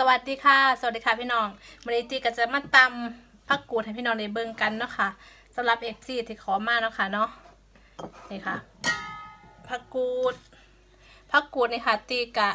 สวัสดีค่ะ สวัสดีค่ะพี่น้องวันนี้ตีก็จะมาตำผักกูดให้พี่น้องได้เบิ่งกันเนาะค่ะสำหรับเอฟซีที่ขอมาเนาะค่ะเนาะนี่ค่ะผักกูดผักกูดนี่ค่ะ ตีกะ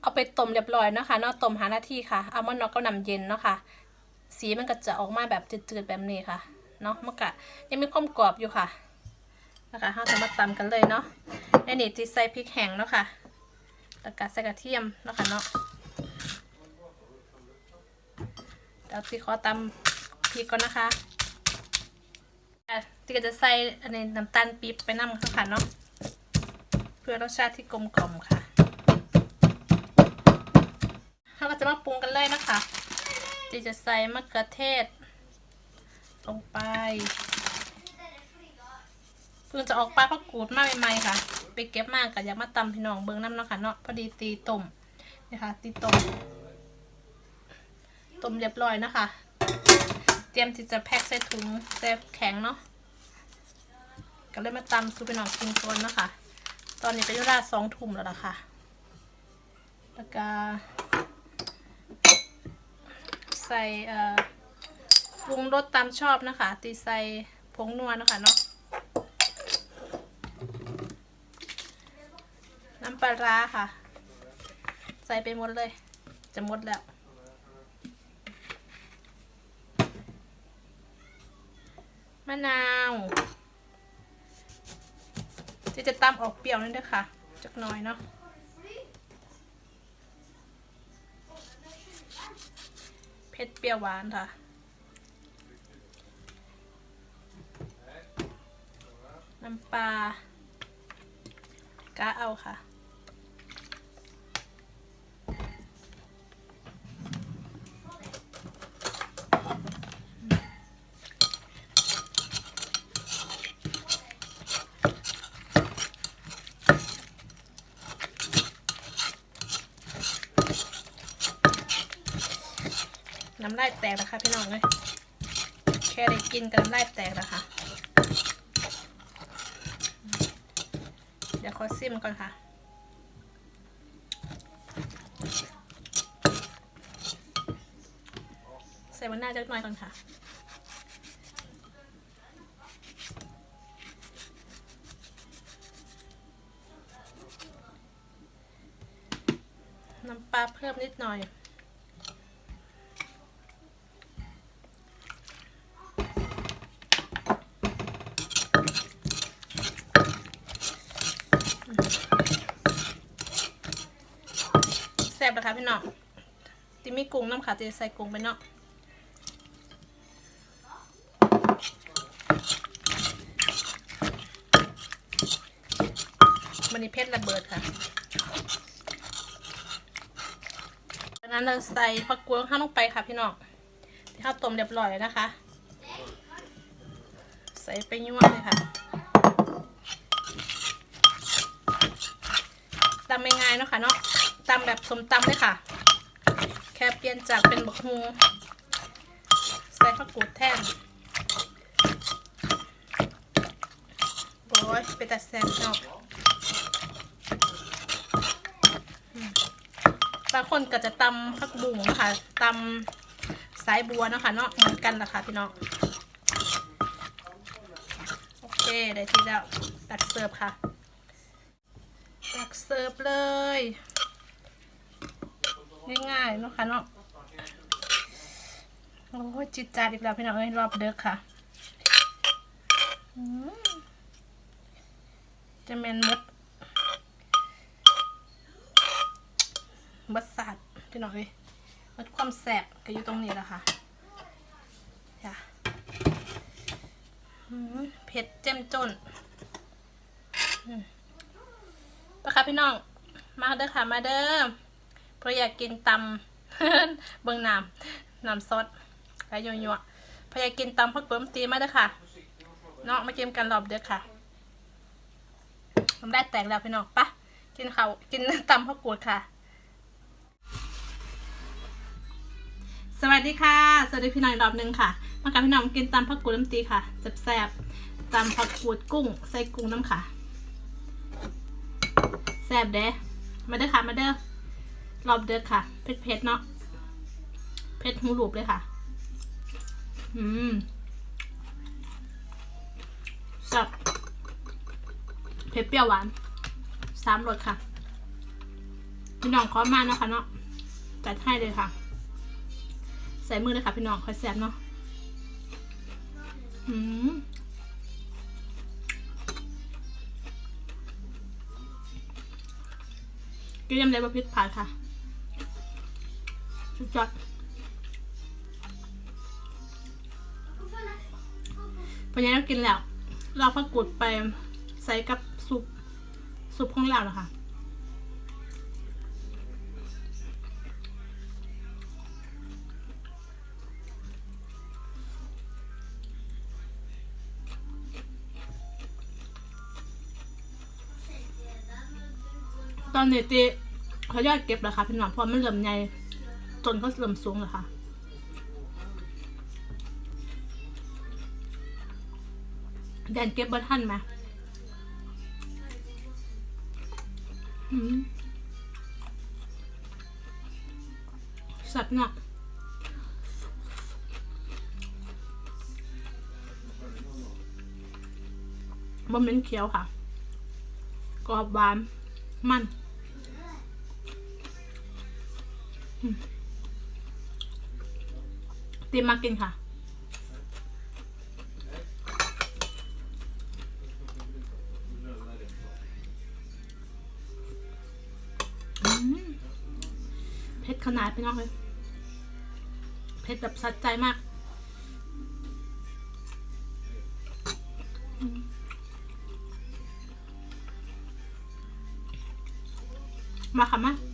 เอาไปต้มเรียบร้อยเนาะค่ะเนาะต้มหาหน้าที่ค่ะเอามานอกก็น้ำเย็นเนาะค่ะ สีมันก็จะออกมาแบบจืดๆแบบนี้ค่ะเนาะมันก็ยังมีความกรอบอยู่ค่ะนะคะเราจะมาตำกันเลยเนาะในนี้ตีใส่พริกแห้งเนาะค่ะแล้วก็ใส่กระเทียมเนาะค่ะเนาะ เดี๋ยวตีขอตำพริกก่อนนะคะอะตีก็จะใส่อันนี้น้ำตาลปี๊บไปน้ำค่ะเนาะเพื่อรสชาติที่กลมกล่อมค่ะเราก็จะมาปรุงกันเลยนะคะตีจะใส่มะเขือเทศ ลงไปเพิ่งจะออกปลาพักกูดมากใหม่ๆค่ะ ไปเก็บมากกับอยากมาตำพี่น้องเบิ้งน้ำเนาะค่ะเนาะพอดีตีต้มนี่ค่ะตีต้ม ต้มเรียบร้อยนะคะ เตรียมที่จะแพ็คใส่ถุงเซฟแข็งเนาะก็เลยมาตำซูไปหนองกินก่อนนะคะ ตอนนี้เป็นเวลาสองทุ่มแล้วล่ะค่ะแล้วก็ใส่เอ่อปรุงรสตามชอบนะคะ ตีใส่ผงนัวนะคะเนาะน้ำปลาร้าค่ะ ใส่ไปหมดเลย จะหมดแล้วะนาวจะจะตำออกเปรี้ยวนิดนึงค่ะจักน่อยเนาะเผ็ดเปรี้ยวหวานค่ะน้ำปลากะเอาค่ะำลายแตกนะคะพี่น้องเลยแค่ได้กินกับน้ำลายแตกนะคะเดี๋ยวขอซิมก่อนค่ะใส่มันหน้าจักหน่อยก่อนค่ะน้ำปลาเพิ่มนิดหน่อย นะคะพี่น้องติมีกุ้งน้ำค่ะจะใส่กุ้งไปเนาะมันนี้เพชรระเบิดค่ะจากนั้นเราใส่ผักกวงข้างลงไปค่ะพี่น้องที่ข้าวต้มเรียบร้อยแล้วนะคะ ใส่ไปยั่วเลยค่ะตำง่ายๆเนาะค่ะเนาะ ตำแบบสมตำเลยค่ะ แค่เปลี่ยนจากเป็นบักฮูใส่ผักกูดแทนโอ้ยเป็นแต่แซ่บเนาะอืมบางคนก็จะตำผักบุ้งนะคะตำสายบัวนะคะเนาะเหมือนกันแหละค่ะพี่น้องโอเคได้ที่แล้วตักเสิร์ฟค่ะ ตักเสิร์ฟเลย ง่ายๆเนาะค่ะเนาะโอ้ยจิตจาดอีกแล้วพี่น้องเอ้ยรอบเด็กค่ะอืมจะแมนมดมดสัตว์พี่น้องเอ้ยมดความแสบก็อยู่ตรงนี้แหละค่ะค่ะเผ็ดเจ้มจนนะคะพี่น้อง มาเด้อค่ะ มาเด้อ เพราะอยากกินตำเบิ่งน้ำน้ำซอสไปยัวๆเพราะอยากกินตำพักเปิ่มตีมาเด้อค่ะเนาะมากินกันรอบเด้อค่ะทำได้แตกแล้วพี่น้องปะกินเขากินตำพักกูดค่ะ สวัสดีค่ะ สวัสดีพี่น้องรอบหนึงค่ะ มากับพี่น้องกินตำพักกูดน้ำตีค่ะแซ่บๆตำผักกูดกุ้งใส่กุ้งน้ำค่ะแซ่บเด้มาเด้อค่ะ มาเด้อ รอบเด้อค่ะ เผ็ดๆเนาะเผ็ดหูรูปเลยค่ะ อืมสับเผ็ดเปรี้ยวหวานสามรสค่ะ พี่น้องขอมานะคะเนาะจัดให้เลยค่ะ ใส่มือเลยค่ะพี่น้องคอยแซ่บเนาะอืมกินยำได้บะพริกผัดค่ะ สุดยอดพอยังเรากินแล้ว เราพักกุดไปใส่กับซุปซุปของเรานะคะตอนนี้ตีเขายอดเก็บแล้วค่ะพี่น้องเพราะมันเริ่มใหญ่ จนเขาเริ่มสูงแล้วค่ะแดนเก็บบัทันไหมสับเนาะบะเม็นเขียวค่ะกรอบหวานมันอืม เตรียมมากินค่ะ เผ็ดขนาดไปน้องเลย เผ็ดแบบสัดใจมากมมาค่ะมา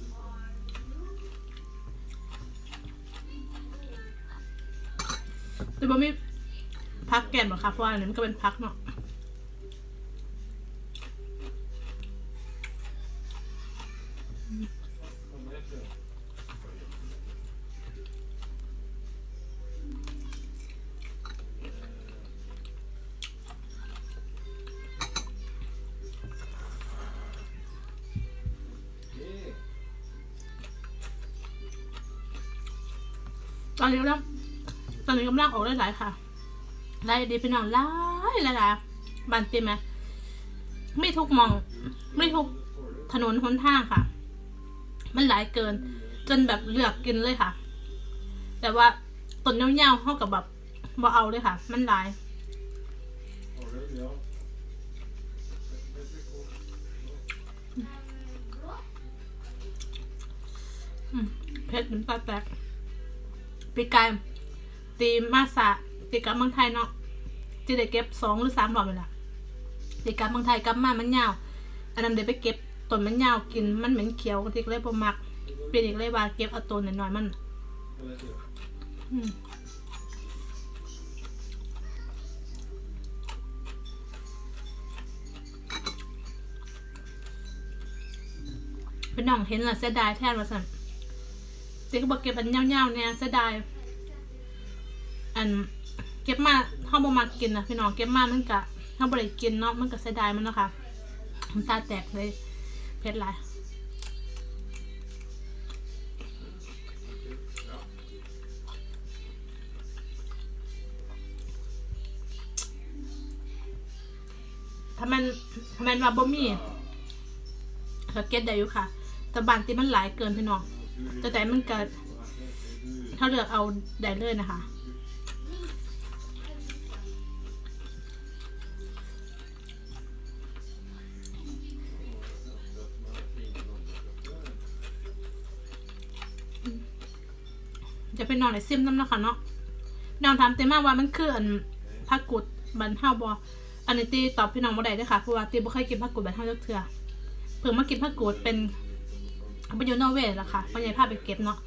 แต่บ่มีพักแก่นหรอกค่ะเพราะว่าอันนี้มันก็เป็นพักเนาะตอนนี้กำลัง ตอนนี้กำลังออกได้หลายค่ะไล่ดีพี่น้องหลายหลายบันเต็มไหมไม่ทุกมอง ไม่ทุกถนนหนทางค่ะ มันหลายเกิน จนแบบเลือกกินเลยค่ะ แต่ว่าต้นเงาๆเข้ากับแบบบ่เอาเลยค่ะ มันหลายเพชรน้ำตาแตกปีกาย ตีมาสะตีกับเมืองไทยเนาะที่ได้เก็บสองหรือสามรอบเลยล่ะตีกับเมืองไทยกลับมามันยาวอันนั้นเดี๋ยวไปเก็บต้นมันยาวกินมันเหม็นเขียวทีเลยบ่มักเปลี่ยนอีกเลยว่าเก็บเอาต้นน้อยๆมันอืมเป็นน้องเห็นละเสียดายแทนว่าสั่นเจ๊กบอกเก็บอันเงาๆเนี่ยเสียดาย อันเก็บมาเฮาบ่มากินนะพี่น้องเก็บมามันก็เฮาบ่ได้กินเนาะมันก็เสียดายมันเนาะค่ะน้ำตาแตกเลยเผ็ดหลายถ้ามันถ้ามันว่าบ่มีก็เก็บได้อยู่ค่ะ แต่บานที่มันหลายเกินพี่น้องแต่แต่มันเกิดถ้าเลือกเอาได้เลยนะคะ นนอนในซิมน้ำนะคะเนาะน้อนถามเต็มมากว่ามันคืออันผักกุดบันเทาบออันนี้ตีตอบพี่น้องบ่ได้เด้วยค่ะเพราะว่าตีบ่เคยกินผักกุดบันเทาจักเทื่อเพิ่งมากินผักกุดเป็นไปอยู่นอร์เวย์ละค่ะพ่อใหญ่พาไปเก็บเนาะ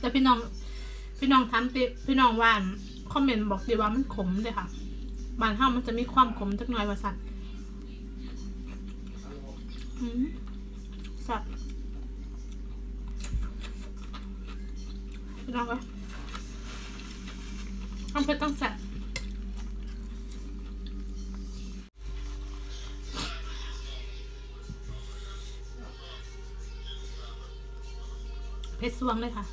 แต่พี่น้อง พี่น้องทำติพี่น้องว่าน คอมเมนต์บอกดีว่ามันขมเลยค่ะบานห้ามันจะมีความขมจักหน่อยว่าสัตว์สัตว์ลองไปต้องเพชรต้องแสบเพชรสวงเลยค่ะ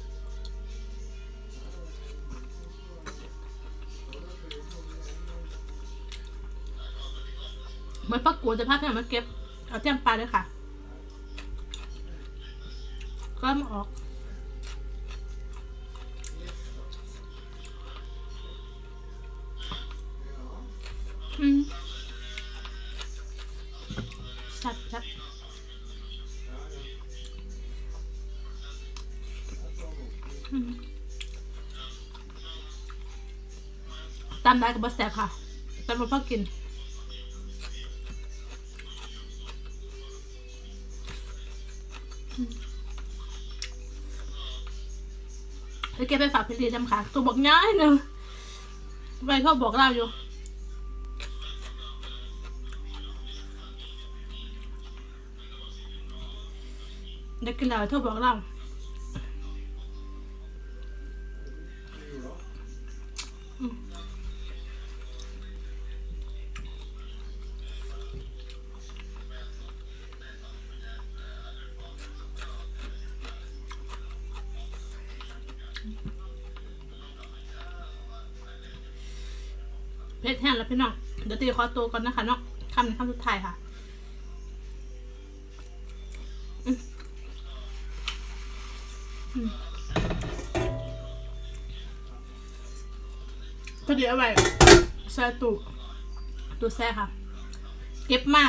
มือนปักกูจะพาเพื่อนมาเก็บ เอาเจียมปลาด้วยค่ะ ก็มาออกอืมชัดชัดอืมตามได้กับบอสแซบค่ะตามมาพ่อกิน แล้วแกไปฝากพี่ลีทำค่ะตัวบอกง่ายหนึ่งไปเขาบอกเล่าอยู่เด็กกินแล้าเขาบอกเล่า เพชรแห้งแล้วพี่น้อง เดี๋ยวตีคอตัวก่อนนะคะเนาะคำในคำสุดท้ายค่ะพอดีเอาไว้แช่ตู้ตู้แช่ค่ะ เก็บมา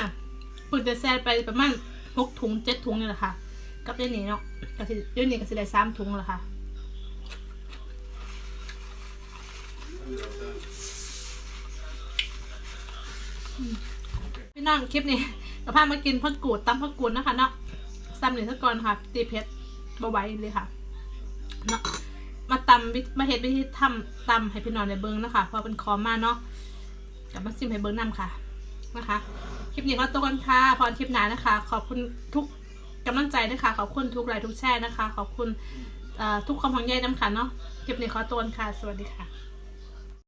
เพิ่งจะแช่ไปประมาณหกถุงเจ็ดถุงนี่แหละค่ะ กับเดี๋ยวนี้เนาะก็สิเดี๋ยวนี้ก็สิได้สามถุงแล้วค่ะ พี่น้องคลิปนี้ก็พามากินพักกูดตำพักกูดนะคะเนาะซ้ำหนึ่งซะก่อนค่ะ ตีเพชรบาไว้เลยค่ะเนาะมาตำมาเห็ดวิธีทำตำให้พี่น้องได้เบิ้งนะคะเพราะเป็นคอมมาเนาะกลับมาซิมให้เบิ้งนำค่ะนะคะ คลิปนี้ก็ตัวกันค่ะพรคลิปหน้านะคะ ขอบคุณทุกกำลังใจนะคะ ขอบคุณทุกไลค์ทุกแชร์นะคะ ขอบคุณทุกความห่วงใยน้ำค่ะเนาะคลิปนี้ขอตัวกันค่ะ สวัสดีค่ะ